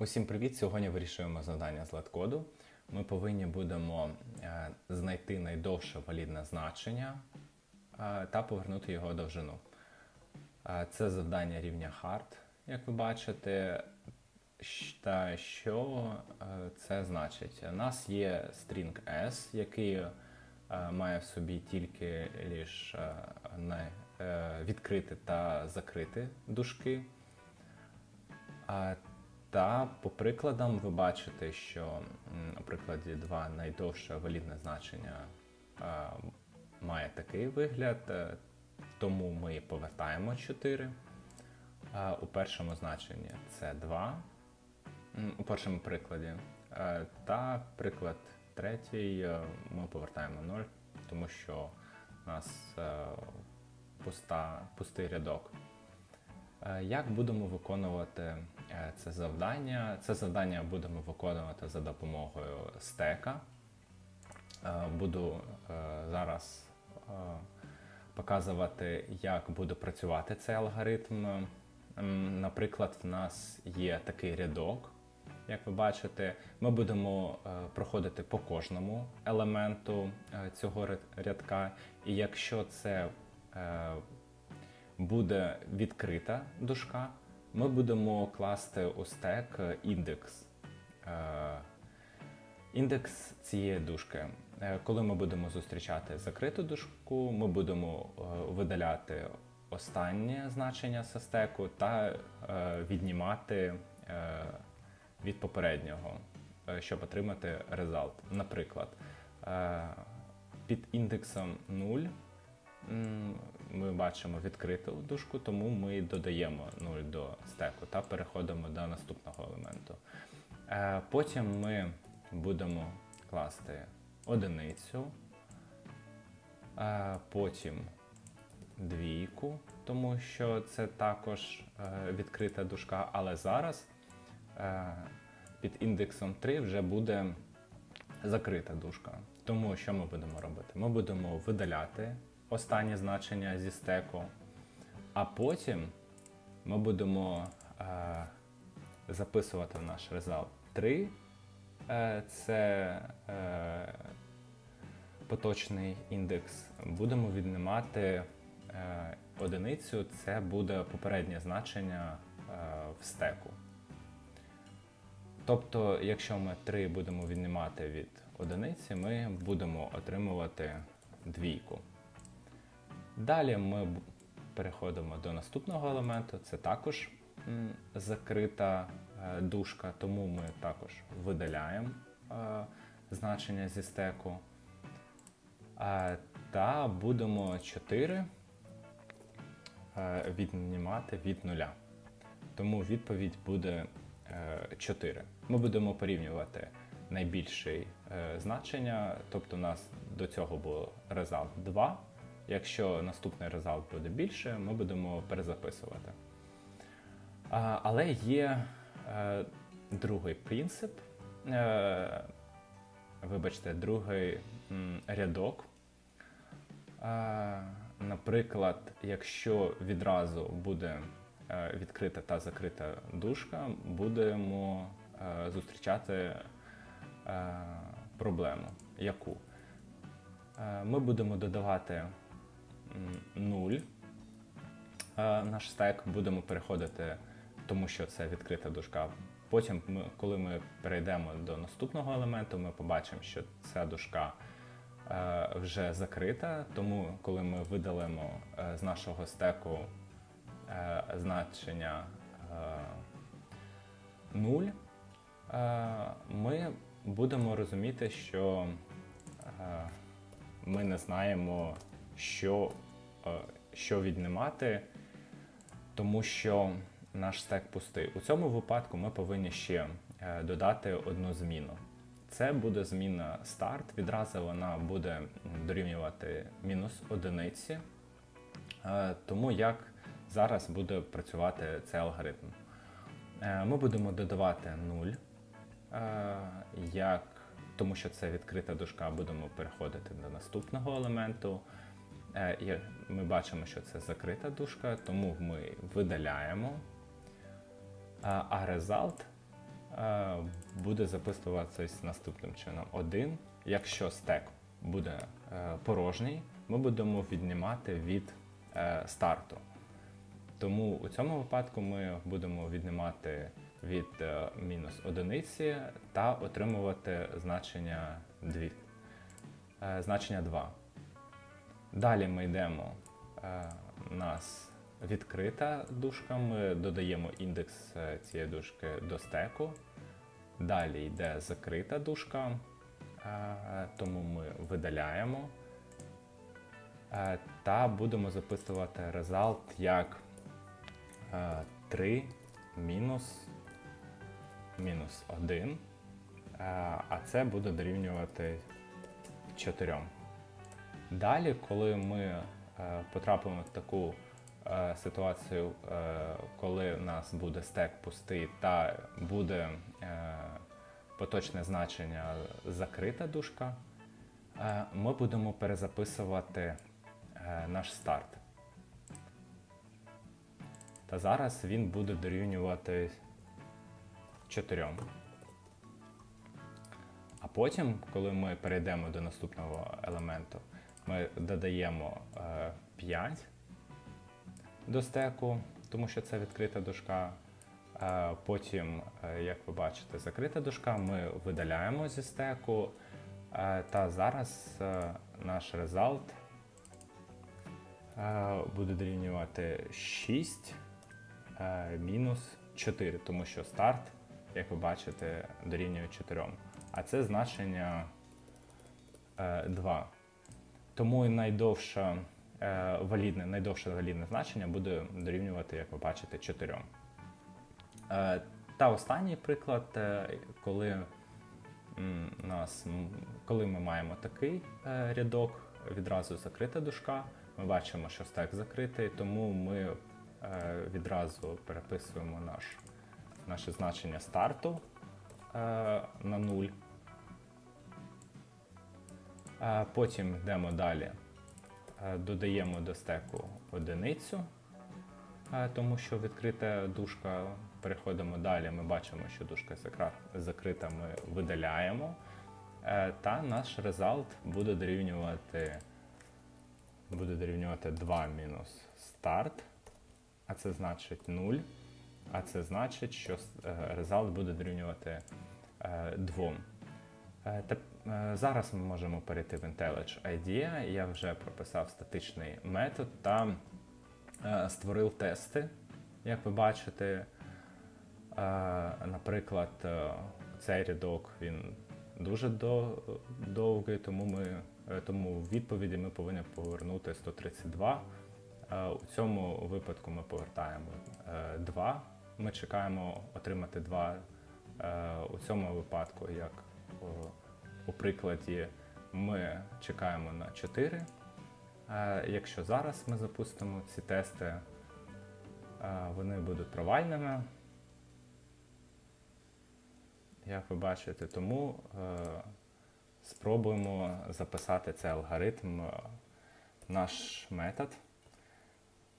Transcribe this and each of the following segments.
Усім привіт! Сьогодні вирішуємо завдання з леткоду. Ми повинні будемо е, знайти найдовше валідне значення е, та повернути його довжину. Е, Це завдання рівня hard, як ви бачите. Та що це значить? У нас є string S, який має в собі тільки е, відкрити та закрити дужки. А, та по прикладам ви бачите, що у прикладі 2 найдовше валідне значення а, має такий вигляд, е, тому ми повертаємо 4. А, у першому значенні це 2, у першому прикладі. Е, Та приклад третій е, ми повертаємо 0, тому що у нас е, пуста, пустий рядок. Е, Як будемо виконувати це завдання? Це завдання будемо виконувати за допомогою стека. Е, Буду е, зараз е, показувати, як буде працювати цей алгоритм. Наприклад, в нас є такий рядок. Як ви бачите, ми будемо е, проходити по кожному елементу е, цього рядка. І якщо це е, буде відкрита дужка, ми будемо класти у стек е, індекс. Е, Індекс цієї дужки. Е, Коли ми будемо зустрічати закриту дужку, ми будемо видаляти останнє значення з стеку та віднімати від попереднього, щоб отримати результат. Наприклад, під індексом 0 М, Ми бачимо відкриту дужку, тому ми додаємо 0 до стеку та переходимо до наступного елементу. Е, Потім ми будемо класти одиницю, е, потім двійку, тому що це також е, відкрита дужка, але зараз під індексом 3 вже буде закрита дужка. Тому що ми будемо робити? Ми будемо видаляти останнє значення зі стеку, а потім ми будемо е, записувати в наш результат 3. Е, це е, поточний індекс. Будемо віднімати е, одиницю, це буде попереднє значення е, в стеку. Тобто, якщо ми 3 будемо віднімати від одиниці, ми будемо отримувати двійку. Далі ми переходимо до наступного елементу. Це також закрита е, дужка, тому ми також видаляємо е, значення зі стеку. Е, Та будемо 4 е, віднімати від нуля. Тому відповідь буде е, 4. Ми будемо порівнювати найбільше значення, тобто у нас до цього було результат 2. Якщо наступний результат буде більше, ми будемо перезаписувати. Але є е, другий принцип, е, вибачте, другий рядок. Е, наприклад, якщо відразу буде відкрита та закрита дужка, будемо зустрічати проблему. Яку? Ми будемо додавати 0 наш стек, будемо переходити, тому що це відкрита дужка. Потім, ми, коли ми перейдемо до наступного елементу, ми побачимо, що ця дужка е, вже закрита, тому коли ми видалимо е, з нашого стеку е, значення е, 0, е, ми будемо розуміти, що е, ми не знаємо, що, е, що віднімати, тому що наш стек пустий. У цьому випадку ми повинні ще е, додати одну зміну. Це буде зміна старт. Відразу вона буде дорівнювати мінус одиниці. Е, Тому як зараз буде працювати цей алгоритм? Ми будемо додавати 0, е, як, тому що це відкрита дужка, будемо переходити до наступного елементу. Е, є- Ми бачимо, що це закрита дужка, тому ми видаляємо. А а result е, буде записуватися наступним чином. 1, якщо стек буде е, порожній, ми будемо віднімати від е, старту. Тому у цьому випадку ми будемо віднімати від е, мінус одиниці та отримувати значення 2. Е, значення 2. Далі ми йдемо. Е, у нас відкрита дужка, ми додаємо індекс е, цієї дужки до стеку. Далі йде закрита дужка, е, тому ми видаляємо. Е, Та будемо записувати result як е, 3 мінус, мінус 1, е, а це буде дорівнювати 4. Далі, коли ми е, потрапимо в таку е, ситуацію, е, коли у нас буде стек пустий та буде поточне значення закрита дужка, ми будемо перезаписувати наш старт. Та зараз він буде дорівнювати 4. А потім, коли ми перейдемо до наступного елементу, ми додаємо е, 5 до стеку, тому що це відкрита дужка. Е, Потім, е, як ви бачите, закрита дужка, ми видаляємо зі стеку. Е, Та зараз е, наш результат е, буде дорівнювати 6 е, мінус 4, тому що старт, як ви бачите, дорівнює 4. А це значення е, 2. Тому і найдовше валідне, найдовше валідне значення буде дорівнювати, як ви бачите, 4. Е, та останній приклад, е, коли, нас, коли ми маємо такий е, рядок, відразу закрита дужка, ми бачимо, що стек закритий, тому ми відразу переписуємо наш, наше значення старту на 0. Потім йдемо далі, Е, додаємо до стеку одиницю, е, тому що відкрита дужка. Переходимо далі, ми бачимо, що дужка закрита, ми видаляємо. Е, Та наш результат буде дорівнювати, буде дорівнювати 2 мінус старт, а це значить 0. А це значить, що результат буде дорівнювати 2. Е, Зараз ми можемо перейти в IntelliJ IDEA. Я вже прописав статичний метод та е, створив тести. Як ви бачите, Е, наприклад, цей рядок він дуже довгий, тому ми тому в відповіді ми повинні повернути 132. Е, У цьому випадку ми повертаємо 2. Ми чекаємо отримати 2. Е, У цьому випадку, як у прикладі, ми чекаємо на 4. Е, Якщо зараз ми запустимо ці тести, е, вони будуть провальними. Як ви бачите, тому е, спробуємо записати цей алгоритм наш метод.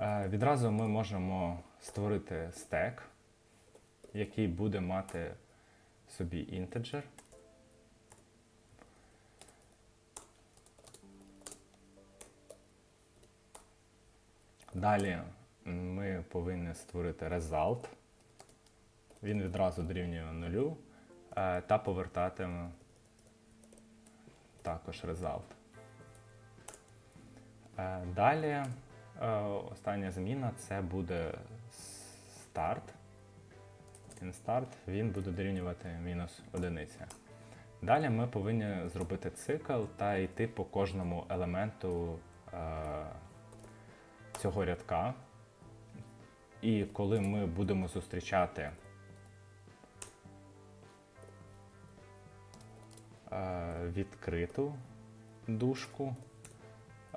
Відразу ми можемо створити стек, який буде мати собі інтеджер. Далі ми повинні створити result. Він відразу дорівнює нулю е, та повертатиме також result. Е, Далі е, остання зміна це буде старт. InStart, він буде дорівнювати мінус одиниця. Далі ми повинні зробити цикл та йти по кожному елементу цього рядка. І коли ми будемо зустрічати е, відкриту дужку,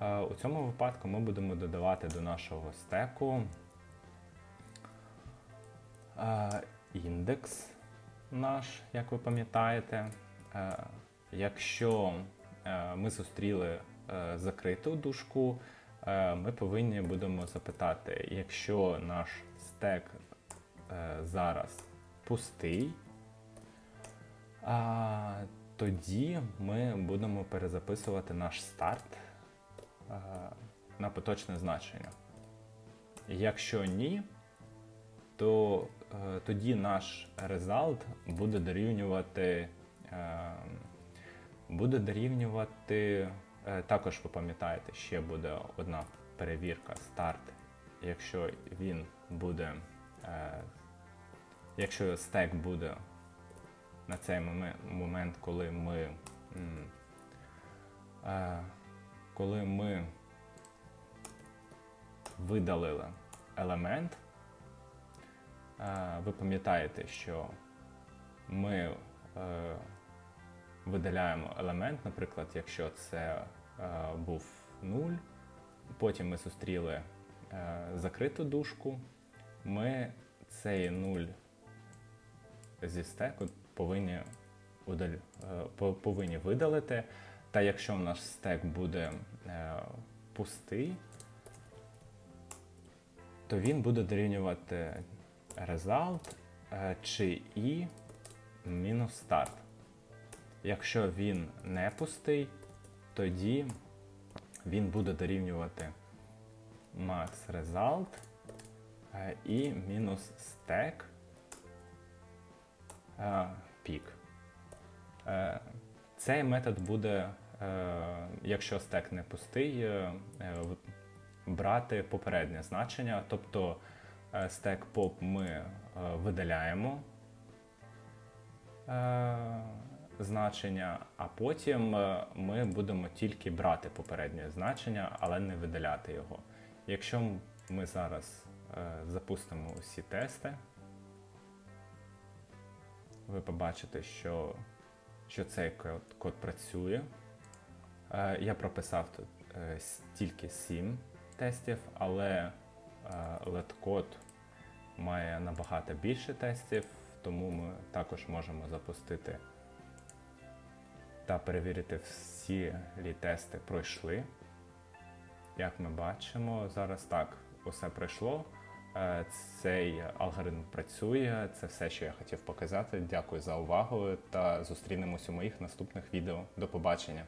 е, у цьому випадку ми будемо додавати до нашого стеку е, індекс наш, як ви пам'ятаєте. Якщо ми зустріли закриту дужку, ми повинні будемо запитати, якщо наш стек е, зараз пустий, тоді ми будемо перезаписувати наш старт на поточне значення. Якщо ні, то е, тоді наш результат буде дорівнювати. Е, буде дорівнювати. Е, також ви пам'ятаєте, ще буде одна перевірка старт. Якщо він буде. Е, якщо стек буде на цей момент, коли ми. е, коли ми видалили елемент, ви пам'ятаєте, що ми видаляємо елемент, наприклад, якщо це е, був 0, потім ми зустріли е, закриту дужку, ми цей 0 зі стеку повинні, удаль... е, повинні видалити. Та якщо наш стек буде е, пустий, то він буде дорівнювати result е, чи і мінус старт. Якщо він не пустий, тоді він буде дорівнювати max result е, і мінус е, peak. Е, Цей метод буде, е, якщо стек не пустий, брати попереднє значення, тобто стек pop ми видаляємо значення, а потім е, ми будемо тільки брати попереднє значення, але не видаляти його. Якщо ми зараз е, запустимо усі тести, ви побачите, що, що цей код, код працює. Е, Я прописав тут тільки 7 тестів, але LED-код має набагато більше тестів, тому ми також можемо запустити та перевірити, всі лі тести пройшли. Як ми бачимо, зараз так усе пройшло. Е, Цей алгоритм працює. Це все, що я хотів показати. Дякую за увагу та зустрінемось у моїх наступних відео. До побачення!